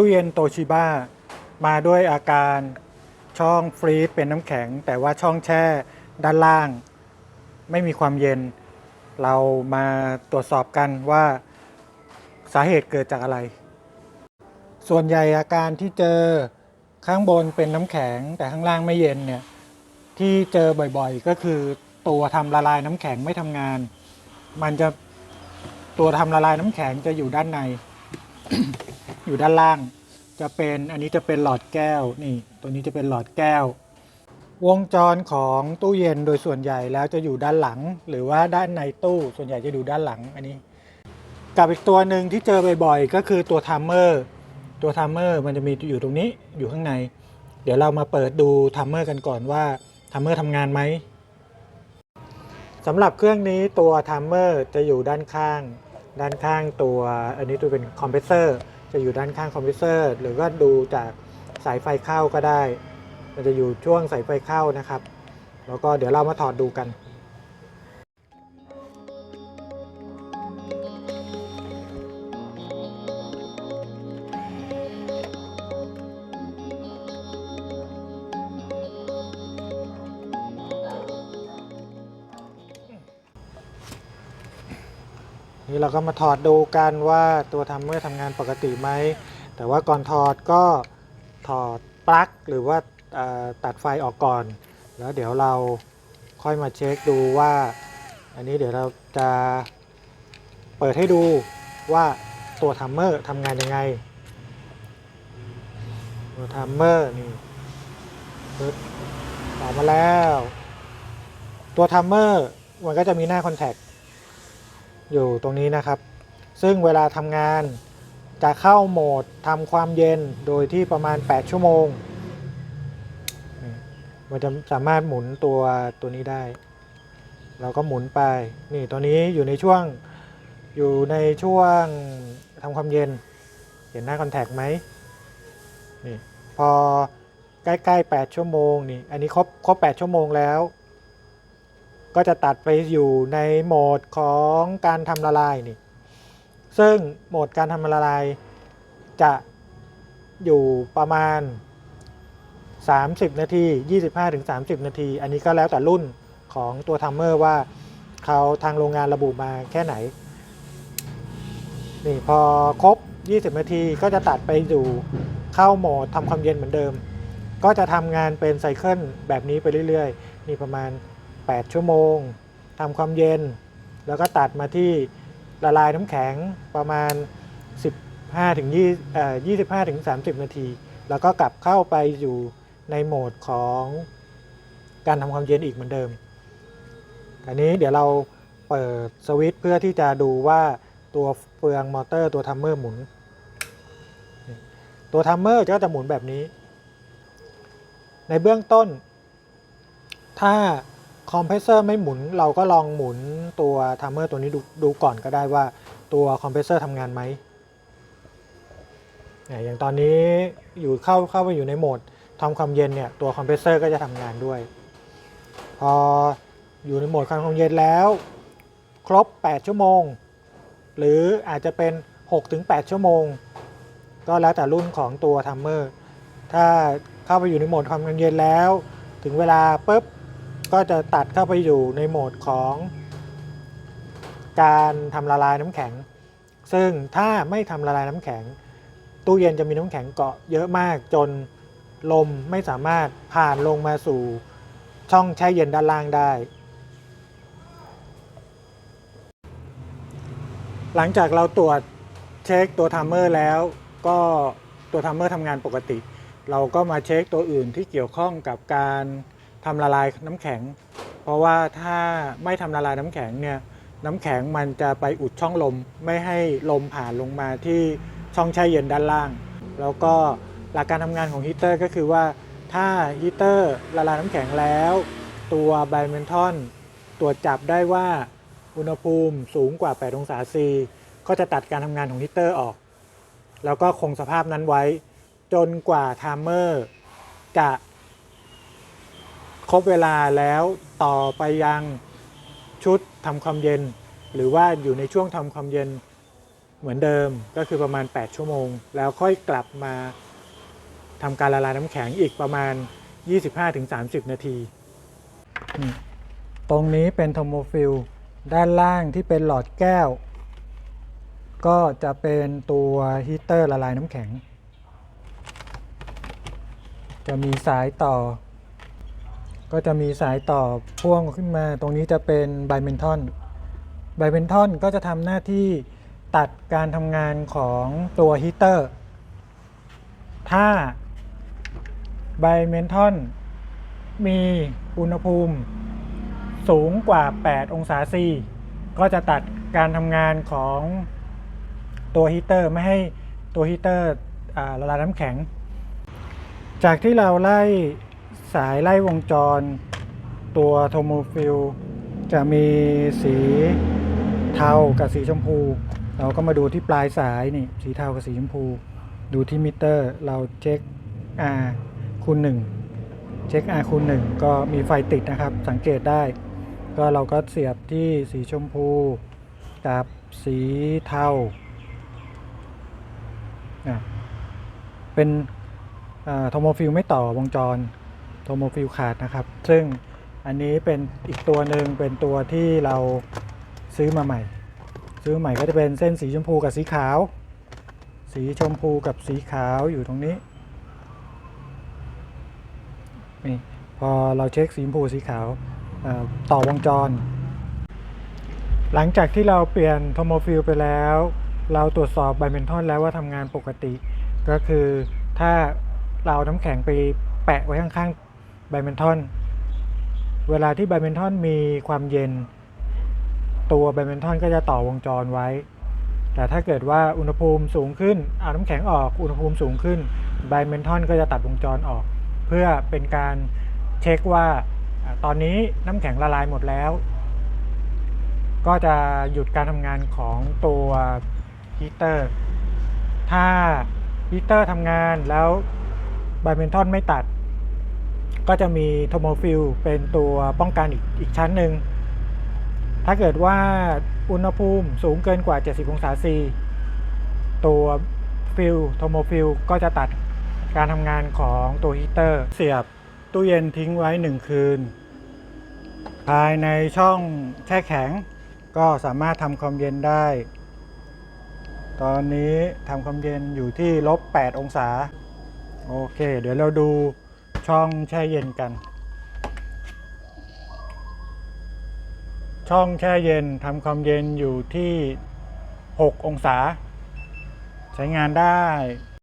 ตู้เย็นโตชิบ้ามาด้วยอาการช่องฟรีซเป็นน้ำแข็ง แต่ว่าช่องแช่ด้านล่าง ไม่มีความเย็น เรามาตรวจสอบกันว่าสาเหตุเกิดจากอะไร ส่วนใหญ่อาการที่เจอข้างบนเป็นน้ำแข็ง แต่ข้างล่างไม่เย็นเนี่ยที่เจอบ่อยๆ ก็คือตัวทำละลายน้ำแข็งไม่ทำงาน มันจะตัวทำละลายน้ำแข็งจะอยู่ด้านใน อยู่ด้านล่าง จะเป็นอันนี้จะเป็นหลอดแก้วนี่ ตัวนี้จะเป็นหลอดแก้ว วงจรของตู้เย็นโดยส่วนใหญ่แล้วจะอยู่ด้านหลัง หรือว่าด้านในตู้ส่วนใหญ่จะอยู่ด้านหลังอันนี้ กับอีกตัวหนึ่งที่เจอบ่อยๆ ก็คือตัวทัมเมอร์ตัวทัมเมอร์มันจะมีอยู่ตรงนี้อยู่ข้างใน เดี๋ยวเรามาเปิดดูทัมเมอร์กันก่อนว่าทัมเมอร์ทำงานไหมสำหรับเครื่องนี้ตัวทัมเมอร์จะอยู่ด้านข้าง ด้านข้างตัวอันนี้ตัวเป็นคอมเพรสเซอร์ จะอยู่ด้านข้างคอมพิวเซอร์ หรือว่าดูจากสายไฟเข้าก็ได้ มันจะอยู่ช่วงสายไฟเข้านะครับ แล้วก็เดี๋ยวเรามาถอดดูกัน นี่เราก็มาถอดดูกันว่าตัวทัมเมอร์ทำงานปกติไหม แต่ว่าก่อนถอดก็ถอดปลั๊กหรือว่าตัดไฟออกก่อน แล้วเดี๋ยวเราค่อยมาเช็คดูว่า อันนี้เดี๋ยวเราจะเปิดให้ดูว่าตัวทัมเมอร์ทำงานยังไง ตัวทัมเมอร์นี่ปึ๊บออกมาแล้ว ตัวทัมเมอร์มันก็จะมีหน้าคอนแทค อยู่ตรงนี้นะครับ ซึ่งเวลาทำงานจะเข้าโหมดทำความเย็นโดยที่ประมาณ 8 ชั่วโมง มันจะสามารถหมุนตัวตัวนี้ได้ เราก็หมุนไป นี่ตัวนี้อยู่ในช่วงอยู่ในช่วงทำความเย็น เห็นหน้าคอนแทคไหมนี่พอใกล้ๆ 8 ชั่วโมงนี่ อันนี้ครบครบ 8 ชั่วโมงแล้ว ก็จะตัดไปอยู่ในโหมดของการทำละลายนี่ ซึ่งโหมดการทำละลายจะอยู่ประมาณ 30 นาที 25-30 นาที อันนี้ก็แล้วแต่รุ่นของตัวทัมเมอร์ว่าเขาทางโรงงานระบุมาแค่ไหน นี่พอครบ 20 นาทีก็จะตัดไปอยู่เข้าโหมดทำความเย็นเหมือนเดิม ก็จะทำงานเป็นไซเคิลแบบนี้ไปเรื่อยๆ นี่ประมาณ 8 ชั่วโมงทำความเย็น แล้วก็ตัดมาที่ละลายน้ำแข็งประมาณ 15ถึง25ถึง30 นาที แล้วก็กลับเข้าไปอยู่ในโหมดของการทำความเย็นอีกเหมือนเดิม อันนี้เดี๋ยวเราเปิดสวิตช์เพื่อที่จะดูว่าตัวเฟืองมอเตอร์ตัวทัมเมอร์หมุน ตัวทัมเมอร์ก็จะหมุนแบบนี้ ในเบื้องต้น ถ้า คอมเพรสเซอร์ไม่หมุน เราก็ลองหมุนตัวทัมเมอร์ตัวนี้ดูดูก่อนก็ได้ว่าตัวคอมเพรสเซอร์ทำงานไหมอย่างตอนนี้อยู่เข้าเข้าไปอยู่ในโหมดทำความเย็นเนี่ยตัวคอมเพรสเซอร์ก็จะทำงานด้วย พออยู่ในโหมดความเย็นแล้ว ครบ 8 ชั่วโมง หรืออาจจะเป็น 6-8 ชั่วโมง ก็แล้วแต่รุ่นของตัวทัมเมอร์ ถ้าเข้าไปอยู่ในโหมดความเย็นแล้ว ถึงเวลาปุ๊บ ก็จะตัดเข้าไปอยู่ในโหมดของการทำละลายน้ำแข็ง ซึ่งถ้าไม่ทำละลายน้ำแข็ง ตู้เย็นจะมีน้ำแข็งเกาะเยอะมากจนลมไม่สามารถผ่านลงมาสู่ช่องแช่เย็นด้านล่างได้ หลังจากเราตรวจเช็คตัวทัมเมอร์แล้วก็ตัวทัมเมอร์ทำงานปกติ เราก็มาเช็คตัวอื่นที่เกี่ยวข้องกับการ ทำละลายน้ำแข็ง เพราะว่าถ้าไม่ทำละลายน้ำแข็งเนี่ยน้ำแข็งมันจะไปอุดช่องลมไม่ให้ลมผ่านลงมาที่ช่องแช่เย็นด้านล่าง แล้วก็หลักการทำงานของฮีเตอร์ก็คือว่าถ้าฮีเตอร์ละลายน้ำแข็งแล้ว ตัวไบเมนทอนตรวจจับได้ว่าอุณหภูมิสูงกว่า 8 องศาซีก็จะตัดการทำงานของฮีเตอร์ออก แล้วก็คงสภาพนั้นไว้ จนกว่าไทม์เมอร์จะ ครบเวลาแล้วต่อไปยังชุดทำความเย็น หรือว่าอยู่ในช่วงทำความเย็นเหมือนเดิมก็คือประมาณ 8 ชั่วโมง แล้วค่อยกลับมาทำการละลายน้ำแข็งอีกประมาณ 25-30 นาที ตรงนี้เป็นโทโมฟิลด้านล่างที่เป็นหลอดแก้ว ก็จะเป็นตัวฮีเตอร์ละลายน้ำแข็ง จะมีสายต่อ ก็จะมีสายต่อพ่วงขึ้นมา ตรงนี้จะเป็นไบเมนทอนไบเมนทอนก็จะทำหน้าที่ตัดการทำงานของตัวฮีเตอร์ ถ้าไบเมนทอนมีอุณหภูมิสูงกว่า 8 องศาซีก็จะตัดการทำงานของตัวฮีเตอร์ไม่ให้ตัวฮีเตอร์อละลายน้ำแข็ง จากที่เราไล่ สายไล่วงจร ตัวโทโมฟิลจะมีสีเทากับสีชมพู เราก็มาดูที่ปลายสายนี่สีเทากับสีชมพู ดูที่มิเตอร์เราเช็ค R คูณ1เช็ค R คูณ1ก็มีไฟติดนะครับ สังเกตได้ ก็เราก็เสียบที่สีชมพูกับสีเทาเป็นโทโมฟิลไม่ต่อวงจร ทโมฟิลขาดนะครับ ซึ่งอันนี้เป็นอีกตัวหนึ่งเป็นตัวที่เราซื้อมาใหม่ ซื้อใหม่ก็จะเป็นเส้นสีชมพูกับสีขาว สีชมพูกับสีขาวอยู่ตรงนี้นี่พอเราเช็คสีชมพูสีขาวต่อวงจร หลังจากที่เราเปลี่ยนโทโมฟิลไปแล้ว เราตรวจสอบไบเมนทอนแล้วว่าทำงานปกติ ก็คือถ้าเราเอาน้ำแข็งไปแปะไว้ข้างๆ ไบเมนทอนเวลาที่ไบเมนทอนมีความเย็น ตัวไบเมนทอนก็จะต่อวงจรไว้ แต่ถ้าเกิดว่าอุณหภูมิสูงขึ้นเอาน้ำแข็งออกอุณหภูมิสูงขึ้นไบเมนทอนก็จะตัดวงจรออก เพื่อเป็นการเช็คว่าตอนนี้น้ำแข็งละลายหมดแล้ว ก็จะหยุดการทำงานของตัวฮีเตอร์ ถ้าฮีเตอร์ทำงานแล้วไบเมนทอนไม่ตัด ก็จะมีโทโมฟิลเป็นตัวป้องกันอีกอีกชั้นหนึ่ง ถ้าเกิดว่าอุณหภูมิสูงเกินกว่า 70 องศาซีตัวฟิลโทโมฟิลก็จะตัดการทำงานของตัวฮีเตอร์ เสียบตู้เย็นทิ้งไว้ 1 คืน ภายในช่องแช่แข็ง ก็สามารถทำความเย็นได้ ตอนนี้ทำความเย็นอยู่ที่ลบ 8 องศา โอเค เดี๋ยวเราดู ช่องแช่เย็นกัน ช่องแช่เย็นทำความเย็นอยู่ที่ 6 องศา ใช้งานได้